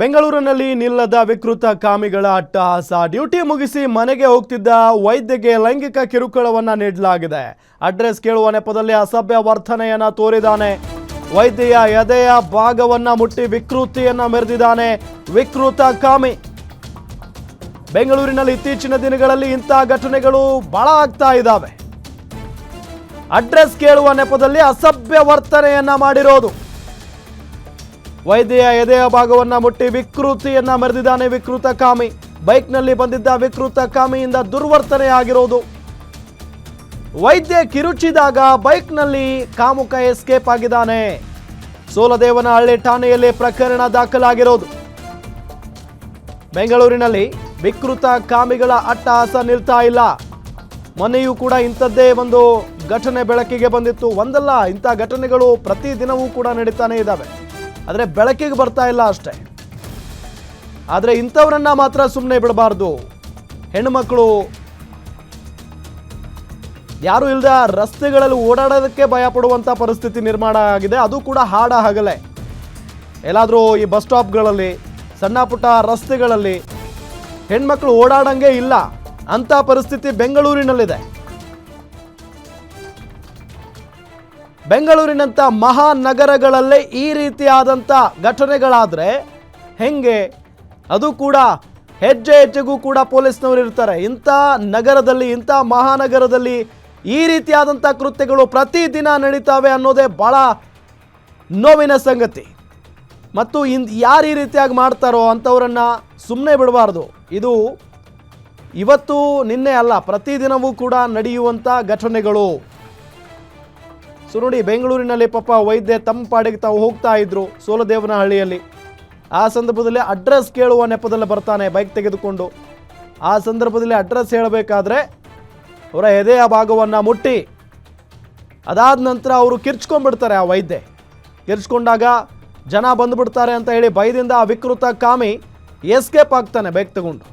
ಬೆಂಗಳೂರಿನಲ್ಲಿ ನಿಲ್ಲದ ವಿಕೃತ ಕಾಮಿಗಳ ಅಟ್ಟಹಾಸ. ಡ್ಯೂಟಿ ಮುಗಿಸಿ ಮನೆಗೆ ಹೋಗ್ತಿದ್ದ ವೈದ್ಯಗೆ ಲೈಂಗಿಕ ಕಿರುಕುಳವನ್ನ ನೀಡಲಾಗಿದೆ. ಅಡ್ರೆಸ್ ಕೇಳುವ ನೆಪದಲ್ಲಿ ಅಸಭ್ಯ ವರ್ತನೆಯನ್ನ ತೋರಿದಾನೆ. ವೈದ್ಯೆಯ ಎದೆಯ ಭಾಗವನ್ನ ಮುಟ್ಟಿ ವಿಕೃತಿಯನ್ನ ಮೆರೆದಿದ್ದಾನೆ ವಿಕೃತ ಕಾಮಿ. ಬೆಂಗಳೂರಿನಲ್ಲಿ ಇತ್ತೀಚಿನ ದಿನಗಳಲ್ಲಿ ಇಂತಹ ಘಟನೆಗಳು ಬಹಳ ಆಗ್ತಾ ಇದ್ದಾವೆ. ಅಡ್ರೆಸ್ ಕೇಳುವ ನೆಪದಲ್ಲಿ ಅಸಭ್ಯ ವರ್ತನೆಯನ್ನ ಮಾಡಿರೋದು. ವೈದ್ಯೆಯ ಎದೆಯ ಭಾಗವನ್ನ ಮುಟ್ಟಿ ವಿಕೃತಿಯನ್ನ ಮರೆದಿದ್ದಾನೆ ವಿಕೃತ ಕಾಮಿ. ಬೈಕ್ನಲ್ಲಿ ಬಂದಿದ್ದ ವಿಕೃತ ಕಾಮಿಯಿಂದ ದುರ್ವರ್ತನೆ ಆಗಿರೋದು. ವೈದ್ಯ ಕಿರುಚಿದಾಗ ಬೈಕ್ನಲ್ಲಿ ಕಾಮುಕ ಎಸ್ಕೇಪ್ ಆಗಿದ್ದಾನೆ. ಸೋಲದೇವನಹಳ್ಳಿ ಠಾಣೆಯಲ್ಲಿ ಪ್ರಕರಣ ದಾಖಲಾಗಿರೋದು. ಬೆಂಗಳೂರಿನಲ್ಲಿ ವಿಕೃತ ಕಾಮಿಗಳ ಅಟ್ಟಹಾಸ ನಿಲ್ತಾ ಇಲ್ಲ. ಮನೆಯೂ ಕೂಡ ಇಂಥದ್ದೇ ಒಂದು ಘಟನೆ ಬೆಳಕಿಗೆ ಬಂದಿತ್ತು. ಒಂದಲ್ಲ, ಇಂಥ ಘಟನೆಗಳು ಪ್ರತಿದಿನವೂ ಕೂಡ ನಡೀತಾನೆ ಇದ್ದಾವೆ. ಆದರೆ ಬೆಳಕಿಗೆ ಬರ್ತಾ ಇಲ್ಲ ಅಷ್ಟೇ. ಆದರೆ ಇಂಥವ್ರನ್ನ ಮಾತ್ರ ಸುಮ್ಮನೆ ಬಿಡಬಾರ್ದು. ಹೆಣ್ಣುಮಕ್ಕಳು ಯಾರು ಇಲ್ಲದ ರಸ್ತೆಗಳಲ್ಲಿ ಓಡಾಡೋದಕ್ಕೆ ಭಯ ಪಡುವಂಥ ಪರಿಸ್ಥಿತಿ ನಿರ್ಮಾಣ ಆಗಿದೆ. ಅದು ಕೂಡ ಹಾಡ ಹಗಲೆ ಎಲ್ಲಾದರೂ ಈ ಬಸ್ ಸ್ಟಾಪ್ಗಳಲ್ಲಿ, ಸಣ್ಣ ಪುಟ್ಟ ರಸ್ತೆಗಳಲ್ಲಿ ಹೆಣ್ಮಕ್ಳು ಓಡಾಡಂಗೆ ಇಲ್ಲ. ಅಂಥ ಪರಿಸ್ಥಿತಿ ಬೆಂಗಳೂರಿನಲ್ಲಿದೆ. ಬೆಂಗಳೂರಿನಂಥ ಮಹಾನಗರಗಳಲ್ಲೇ ಈ ರೀತಿಯಾದಂಥ ಘಟನೆಗಳಾದರೆ ಹೆಂಗೆ? ಅದು ಕೂಡ ಹೆಜ್ಜೆ ಹೆಜ್ಜೆಗೂ ಕೂಡ ಪೊಲೀಸ್ನವರು ಇರ್ತಾರೆ. ಇಂಥ ನಗರದಲ್ಲಿ, ಇಂಥ ಮಹಾನಗರದಲ್ಲಿ ಈ ರೀತಿಯಾದಂಥ ಕೃತ್ಯಗಳು ಪ್ರತಿದಿನ ನಡೀತಾವೆ ಅನ್ನೋದೇ ಭಾಳ ನೋವಿನ ಸಂಗತಿ. ಮತ್ತು ಇನ್ ಯಾರು ಈ ರೀತಿಯಾಗಿ ಮಾಡ್ತಾರೋ ಅಂಥವರನ್ನು ಸುಮ್ಮನೆ ಬಿಡಬಾರ್ದು. ಇದು ಇವತ್ತು ನಿನ್ನೆ ಅಲ್ಲ, ಪ್ರತಿದಿನವೂ ಕೂಡ ನಡೆಯುವಂಥ ಘಟನೆಗಳು. ಸೊ ನೋಡಿ, ಬೆಂಗಳೂರಿನಲ್ಲಿ ಪಾಪ ವೈದ್ಯ ತಮ್ಮ ಪಾಡಿಗೆ ತಾವು ಹೋಗ್ತಾ ಇದ್ರು ಸೋಲದೇವನಹಳ್ಳಿಯಲ್ಲಿ. ಆ ಸಂದರ್ಭದಲ್ಲಿ ಅಡ್ರೆಸ್ ಕೇಳುವ ನೆಪದಲ್ಲಿ ಬರ್ತಾನೆ ಬೈಕ್ ತೆಗೆದುಕೊಂಡು. ಆ ಸಂದರ್ಭದಲ್ಲಿ ಅಡ್ರೆಸ್ ಹೇಳಬೇಕಾದ್ರೆ, ಅವರ ಎದೆಯ ಭಾಗವನ್ನು ಮುಟ್ಟಿ, ಅದಾದ ನಂತರ ಅವರು ಕಿರ್ಚ್ಕೊಂಡ್ಬಿಡ್ತಾರೆ ಆ ವೈದ್ಯ. ಕಿರ್ಚ್ಕೊಂಡಾಗ ಜನ ಬಂದುಬಿಡ್ತಾರೆ ಅಂತ ಹೇಳಿ ಭಯದಿಂದ ಆ ವಿಕೃತ ಕಾಮಿ ಎಸ್ಕೇಪ್ ಆಗ್ತಾನೆ ಬೈಕ್ ತಗೊಂಡು.